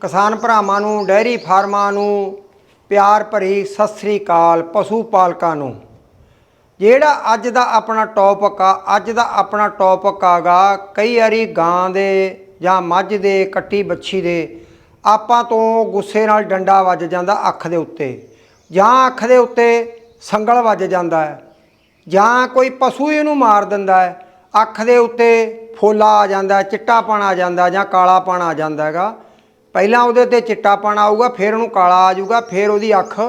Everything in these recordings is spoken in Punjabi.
ਕਿਸਾਨ ਭਰਾਵਾਂ ਨੂੰ ਡੈਰੀ ਫਾਰਮਾਂ ਨੂੰ, ਪਿਆਰ ਭਰੀ ਸਤਿ ਸ੍ਰੀ ਅਕਾਲ ਪਸ਼ੂ ਪਾਲਕਾਂ ਨੂੰ। ਜਿਹੜਾ ਅੱਜ ਦਾ ਆਪਣਾ ਟੌਪਿਕ ਆ, ਅੱਜ ਦਾ ਆਪਣਾ ਟੌਪਿਕ ਆਗਾ, ਕਈ ਵਾਰੀ ਗਾਂ ਦੇ ਜਾਂ ਮੱਝ ਦੇ, ਕੱਟੀ ਬੱਛੀ ਦੇ, ਆਪਾਂ ਤੋਂ ਗੁੱਸੇ ਨਾਲ ਡੰਡਾ ਵੱਜ ਜਾਂਦਾ ਅੱਖ ਦੇ ਉੱਤੇ। ਜਾਂ ਅੱਖ ਦੇ ਉੱਤੇ ਸੰਗਲ ਵੱਜ ਜਾਂਦਾ ਹੈ। ਜਾਂ ਕੋਈ ਪਸ਼ੂ ਹੀ ਇਹਨੂੰ ਮਾਰ ਦਿੰਦਾ ਹੈ, ਅੱਖ ਦੇ ਉੱਤੇ ਫੋਲਾ ਆ ਜਾਂਦਾ ਚਿੱਟਾ ਚਿੱਟਾਪਣ ਆ ਜਾਂਦਾ ਜਾਂ ਕਾਲਾ ਕਾਲਾਪਣ ਆ ਜਾਂਦਾ ਹੈਗਾ। ਪਹਿਲਾਂ ਉਹਦੇ ਤੇ ਚਿੱਟਾਪਣ ਆਊਗਾ, ਫਿਰ ਉਹਨੂੰ ਕਾਲਾ ਆ ਜਾਊਗਾ, ਫਿਰ ਉਹਦੀ ਅੱਖ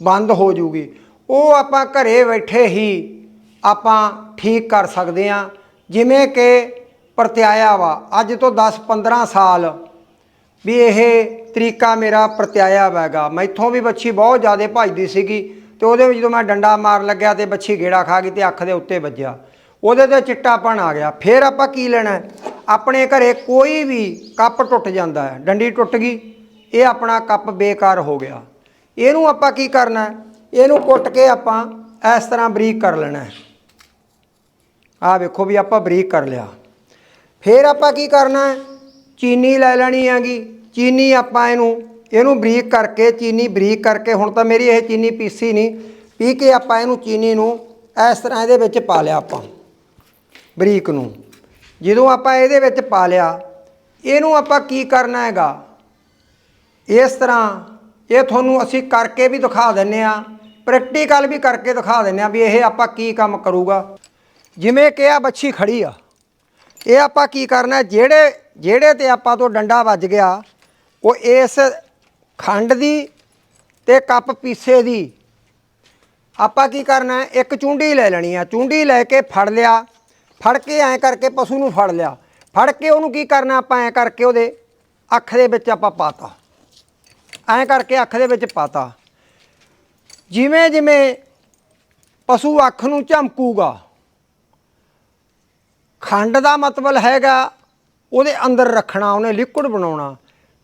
ਬੰਦ ਹੋ ਜਾਊਗੀ। ਉਹ ਆਪਾਂ ਘਰੇ ਬੈਠੇ ਹੀ ਆਪਾਂ ਠੀਕ ਕਰ ਸਕਦੇ ਹਾਂ। ਜਿਵੇਂ ਕਿ ਪ੍ਰਤਿਆਇਆ ਵਾ, ਅੱਜ ਤੋਂ 10-15 ਸਾਲ ਵੀ ਇਹ ਤਰੀਕਾ ਮੇਰਾ ਪ੍ਰਤਿਆਇਆ ਵੈਗਾ। ਮੈਥੋਂ ਵੀ ਬੱਚੀ ਬਹੁਤ ਜ਼ਿਆਦਾ ਭੱਜਦੀ ਸੀਗੀ ਤੇ ਉਹਦੇ ਵਿੱਚ ਜਦੋਂ ਮੈਂ ਡੰਡਾ ਮਾਰ ਲੱਗਿਆ ਤੇ ਬੱਚੀ ਗੇੜਾ ਖਾ ਗਈ ਤੇ ਅੱਖ ਦੇ ਉੱਤੇ ਵੱਜਿਆ। ਉਹਦੇ ਤੇ ਚਿੱਟਾਪਣ ਆ ਗਿਆ। ਫਿਰ ਆਪਾਂ ਕੀ ਲੈਣਾ? ਆਪਣੇ ਘਰੇ ਕੋਈ ਵੀ ਕੱਪ ਟੁੱਟ ਜਾਂਦਾ ਹੈ, ਡੰਡੀ ਟੁੱਟ ਗਈ, ਇਹ ਆਪਣਾ ਕੱਪ ਬੇਕਾਰ ਹੋ ਗਿਆ। ਇਹਨੂੰ ਆਪਾਂ ਕੀ ਕਰਨਾ? ਇਹਨੂੰ ਕੁੱਟ ਕੇ ਆਪਾਂ ਇਸ ਤਰ੍ਹਾਂ ਬਰੀਕ ਕਰ ਲੈਣਾ ਹੈ। ਆਹ ਵੇਖੋ ਵੀ ਆਪਾਂ ਬਰੀਕ ਕਰ ਲਿਆ। ਫਿਰ ਆਪਾਂ ਕੀ ਕਰਨਾ? ਚੀਨੀ ਲੈ ਲੈਣੀ ਹੈਗੀ। ਚੀਨੀ ਆਪਾਂ ਇਹਨੂੰ ਇਹਨੂੰ ਬਰੀਕ ਕਰਕੇ, ਚੀਨੀ ਬਰੀਕ ਕਰਕੇ, ਹੁਣ ਤਾਂ ਮੇਰੀ ਇਹ ਚੀਨੀ ਪੀਸੀ ਨਹੀਂ, ਪੀ ਕੇ ਆਪਾਂ ਇਹਨੂੰ ਚੀਨੀ ਨੂੰ ਇਸ ਤਰ੍ਹਾਂ ਇਹਦੇ ਵਿੱਚ ਪਾ ਲਿਆ ਆਪਾਂ। ਬਰੀਕ ਨੂੰ। ਜਦੋਂ ਆਪਾਂ ਇਹਦੇ ਵਿੱਚ ਪਾ ਲਿਆ, ਇਹਨੂੰ ਆਪਾਂ ਕੀ ਕਰਨਾ ਹੈਗਾ? ਇਸ ਤਰ੍ਹਾਂ ਇਹ ਤੁਹਾਨੂੰ ਅਸੀਂ ਕਰਕੇ ਵੀ ਦਿਖਾ ਦਿੰਨੇ ਆ ਪ੍ਰੈਕਟੀਕਲ ਵੀ ਕਰਕੇ ਦਿਖਾ ਦਿੰਨੇ ਆ ਵੀ ਇਹ ਆਪਾਂ ਕੀ ਕੰਮ ਕਰੂਗਾ। ਜਿਵੇਂ ਕਿ ਆ ਬੱਚੀ ਖੜੀ ਆ। ਇਹ ਆਪਾਂ ਕੀ ਕਰਨਾ, ਜਿਹੜੇ ਜਿਹੜੇ ਤੇ ਆਪਾਂ ਤੋਂ ਡੰਡਾ ਵੱਜ ਗਿਆ, ਉਹ ਇਸ ਖੰਡ ਦੀ ਤੇ ਕੱਪ ਪੀਸੇ ਦੀ ਆਪਾਂ ਕੀ ਕਰਨਾ, ਇੱਕ ਚੁੰਡੀ ਲੈ ਲੈਣੀ ਆ। ਚੁੰਡੀ ਲੈ ਕੇ ਫੜ ਲਿਆ ਫੜ ਕੇ ਐਂ ਕਰਕੇ ਪਸ਼ੂ ਨੂੰ ਫੜ ਲਿਆ। ਫੜ ਕੇ ਉਹਨੂੰ ਕੀ ਕਰਨਾ ਆਪਾਂ? ਐਂ ਕਰਕੇ ਉਹਦੇ ਅੱਖ ਦੇ ਵਿੱਚ ਆਪਾਂ ਪਾਤਾ। ਐਂ ਕਰਕੇ ਅੱਖ ਦੇ ਵਿੱਚ ਪਾਤਾ। ਜਿਵੇਂ ਜਿਵੇਂ ਪਸ਼ੂ ਅੱਖ ਨੂੰ ਝਮਕੂਗਾ, ਖੰਡ ਦਾ ਮਤਲਬ ਹੈਗਾ ਉਹਦੇ ਅੰਦਰ ਰੱਖਣਾ, ਉਹਨੇ ਲਿਕੁਇਡ ਬਣਾਉਣਾ।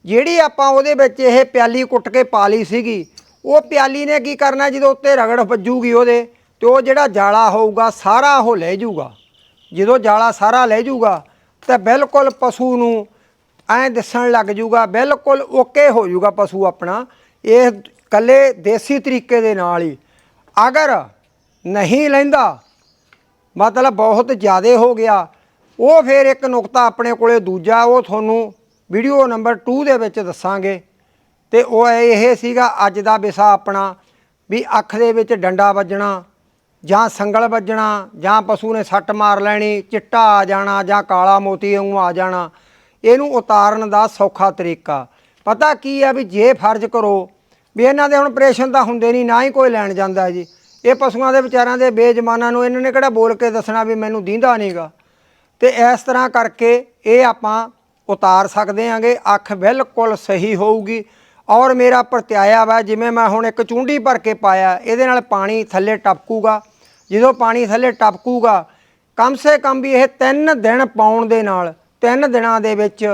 ਜਿਹੜੀ ਆਪਾਂ ਉਹਦੇ ਵਿੱਚ ਇਹ ਪਿਆਲੀ ਕੁੱਟ ਕੇ ਪਾ ਲਈ ਸੀਗੀ, ਉਹ ਪਿਆਲੀ ਨੇ ਕੀ ਕਰਨਾ? ਜਦੋਂ ਉੱਤੇ ਰਗੜ ਵੱਜੂਗੀ ਉਹਦੇ, ਤੇ ਉਹ ਜਿਹੜਾ ਜਾਲਾ ਹੋਊਗਾ, ਸਾਰਾ ਉਹ ਲੈ ਜਾਊਗਾ। ਜਦੋਂ ਜਾਲਾ ਸਾਰਾ ਲੈ ਜਾਊਗਾ, ਤਾਂ ਬਿਲਕੁਲ ਪਸ਼ੂ ਨੂੰ ਐਂ ਦਿਸਣ ਲੱਗ ਜਾਊਗਾ, ਬਿਲਕੁਲ ਓਕੇ ਹੋ ਜਾਊਗਾ ਪਸ਼ੂ ਆਪਣਾ, ਇਹ ਕੱਲੇ ਦੇਸੀ ਤਰੀਕੇ ਦੇ ਨਾਲ ਹੀ। ਅਗਰ ਨਹੀਂ ਲੈਂਦਾ, ਮਤਲਬ ਬਹੁਤ ਜ਼ਿਆਦਾ ਹੋ ਗਿਆ, ਉਹ ਫਿਰ ਇੱਕ ਨੁਕਤਾ ਆਪਣੇ ਕੋਲੇ ਦੂਜਾ, ਉਹ ਤੁਹਾਨੂੰ ਵੀਡੀਓ ਨੰਬਰ 2 ਦੇ ਵਿੱਚ ਦੱਸਾਂਗੇ। ਤੇ ਉਹ ਇਹ ਸੀਗਾ, ਅੱਜ ਦਾ ਵਿਸ਼ਾ ਆਪਣਾ, ਵੀ ਅੱਖ ਦੇ ਵਿੱਚ ਡੰਡਾ ਵੱਜਣਾ ਜਾਂ ਸੰਗਲ ਵੱਜਣਾ, ਜਾਂ ਪਸ਼ੂ ਨੇ ਸੱਟ ਮਾਰ ਲੈਣੀ, ਚਿੱਟਾ ਆ ਜਾਣਾ, ਜਾਂ ਕਾਲਾ ਮੋਤੀ ਵਾਂਗੂ ਆ ਜਾਣਾ, ਇਹਨੂੰ ਉਤਾਰਨ ਦਾ ਸੌਖਾ ਤਰੀਕਾ। ਪਤਾ ਕੀ ਆ ਵੀ ਜੇ ਫਰਜ਼ ਕਰੋ ਵੀ ਇਹਨਾਂ ਦੇ ਹੁਣ ਆਪਰੇਸ਼ਨ ਤਾਂ ਹੁੰਦੇ ਨਹੀਂ, ਨਾ ਹੀ ਕੋਈ ਲੈਣ ਜਾਂਦਾ ਜੀ। ਇਹ ਪਸ਼ੂਆਂ ਦੇ ਵਿਚਾਰਿਆਂ ਦੇ ਬੇਜਮਾਨਾਂ ਨੂੰ ਇਹਨਾਂ ਨੇ ਕਿਹੜਾ ਬੋਲ ਕੇ ਦੱਸਣਾ ਵੀ ਮੈਨੂੰ ਦੀਂਦਾ ਨਹੀਂਗਾ। ਤੇ ਇਸ ਤਰ੍ਹਾਂ ਕਰਕੇ ਇਹ ਆਪਾਂ ਉਤਾਰ ਸਕਦੇ ਆਂਗੇ, ਅੱਖ ਬਿਲਕੁਲ ਸਹੀ ਹੋਊਗੀ। ਔਰ ਮੇਰਾ ਪ੍ਰਤਿਆਇਆ ਵਾ, ਜਿਵੇਂ ਮੈਂ ਹੁਣ ਇੱਕ ਚੁੰਡੀ ਭਰ ਕੇ ਪਾਇਆ, ਇਹਦੇ ਨਾਲ ਪਾਣੀ ਥੱਲੇ ਟਪਕੂਗਾ। ਜਦੋਂ ਪਾਣੀ ਥੱਲੇ ਟਪਕੂਗਾ, ਕਮ ਸੇ ਕਮ ਵੀ ਇਹ 3 ਦਿਨ ਪਾਉਣ ਦੇ ਨਾਲ 3 ਦਿਨਾਂ ਦੇ ਵਿੱਚ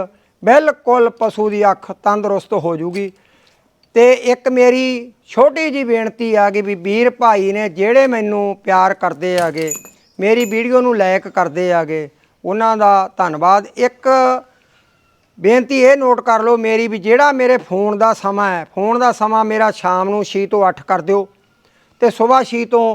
ਬਿਲਕੁਲ ਪਸ਼ੂ ਦੀ ਅੱਖ ਤੰਦਰੁਸਤ ਹੋ ਜੂਗੀ। ਤੇ ਇੱਕ ਮੇਰੀ ਛੋਟੀ ਜੀ ਬੇਨਤੀ ਆ ਗਈ ਵੀ ਵੀਰ ਭਾਈ ਨੇ ਜਿਹੜੇ ਮੈਨੂੰ ਪਿਆਰ ਕਰਦੇ ਆਗੇ, ਮੇਰੀ ਵੀਡੀਓ ਨੂੰ ਲਾਇਕ ਕਰਦੇ ਆਗੇ, ਉਹਨਾਂ ਦਾ ਧੰਨਵਾਦ। ਇੱਕ ਬੇਨਤੀ ਇਹ ਨੋਟ ਕਰ ਲਓ ਮੇਰੀ ਵੀ ਜਿਹੜਾ ਮੇਰੇ ਫੋਨ ਦਾ ਸਮਾਂ ਹੈ, ਫੋਨ ਦਾ ਸਮਾਂ ਮੇਰਾ ਸ਼ਾਮ ਨੂੰ 6 ਤੋਂ 8 ਕਰ ਦਿਓ। ਤੇ ਸਵੇਰ 6 ਤੋਂ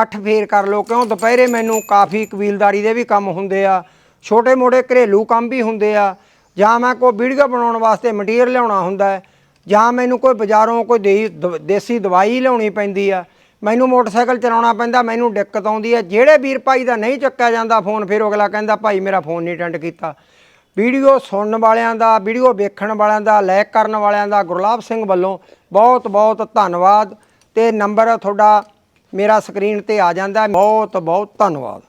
ਅੱਠ ਫੇਰ ਕਰ ਲਓ, ਕਿਉਂ ਦੁਪਹਿਰੇ ਮੈਨੂੰ ਕਾਫੀ ਕਬੀਲਦਾਰੀ ਦੇ ਵੀ ਕੰਮ ਹੁੰਦੇ ਆ, ਛੋਟੇ ਮੋਟੇ ਘਰੇਲੂ ਕੰਮ ਵੀ ਹੁੰਦੇ ਆ, ਜਾਂ ਮੈਂ ਕੋਈ ਵੀਡੀਓ ਬਣਾਉਣ ਵਾਸਤੇ ਮਟੀਰੀਅਲ ਲਿਆਉਣਾ ਹੁੰਦਾ ਜਾਂ ਮੈਨੂੰ ਕੋਈ ਬਾਜ਼ਾਰੋਂ ਕੋਈ ਦੇਈ- ਦ- ਦੇਸੀ ਦਵਾਈ ਲਿਆਉਣੀ ਪੈਂਦੀ ਆ, ਮੈਨੂੰ ਮੋਟਰਸਾਈਕਲ ਚਲਾਉਣਾ ਪੈਂਦਾ, ਮੈਨੂੰ ਦਿੱਕਤ ਆਉਂਦੀ ਹੈ, ਜਿਹੜੇ ਵੀਰ ਭਾਈ ਦਾ ਨਹੀਂ ਚੱਕਿਆ ਜਾਂਦਾ ਫੋਨ, ਫਿਰ ਅਗਲਾ ਕਹਿੰਦਾ, ਭਾਈ ਮੇਰਾ ਫੋਨ ਨਹੀਂ ਅਟੈਂਡ ਕੀਤਾ। ਵੀਡੀਓ ਸੁਣਨ ਵਾਲਿਆਂ ਦਾ, ਵੀਡੀਓ ਵੇਖਣ ਵਾਲਿਆਂ ਦਾ ਲਾਇਕ ਕਰਨ ਵਾਲਿਆਂ ਦਾ ਗੁਰਲਾਬ ਸਿੰਘ ਵੱਲੋਂ ਬਹੁਤ ਬਹੁਤ ਧੰਨਵਾਦ, ਤੇ ਨੰਬਰ ਤੁਹਾਡਾ ਮੇਰਾ ਸਕਰੀਨ ਤੇ ਆ ਜਾਂਦਾ ਬਹੁਤ ਬਹੁਤ ਧੰਨਵਾਦ।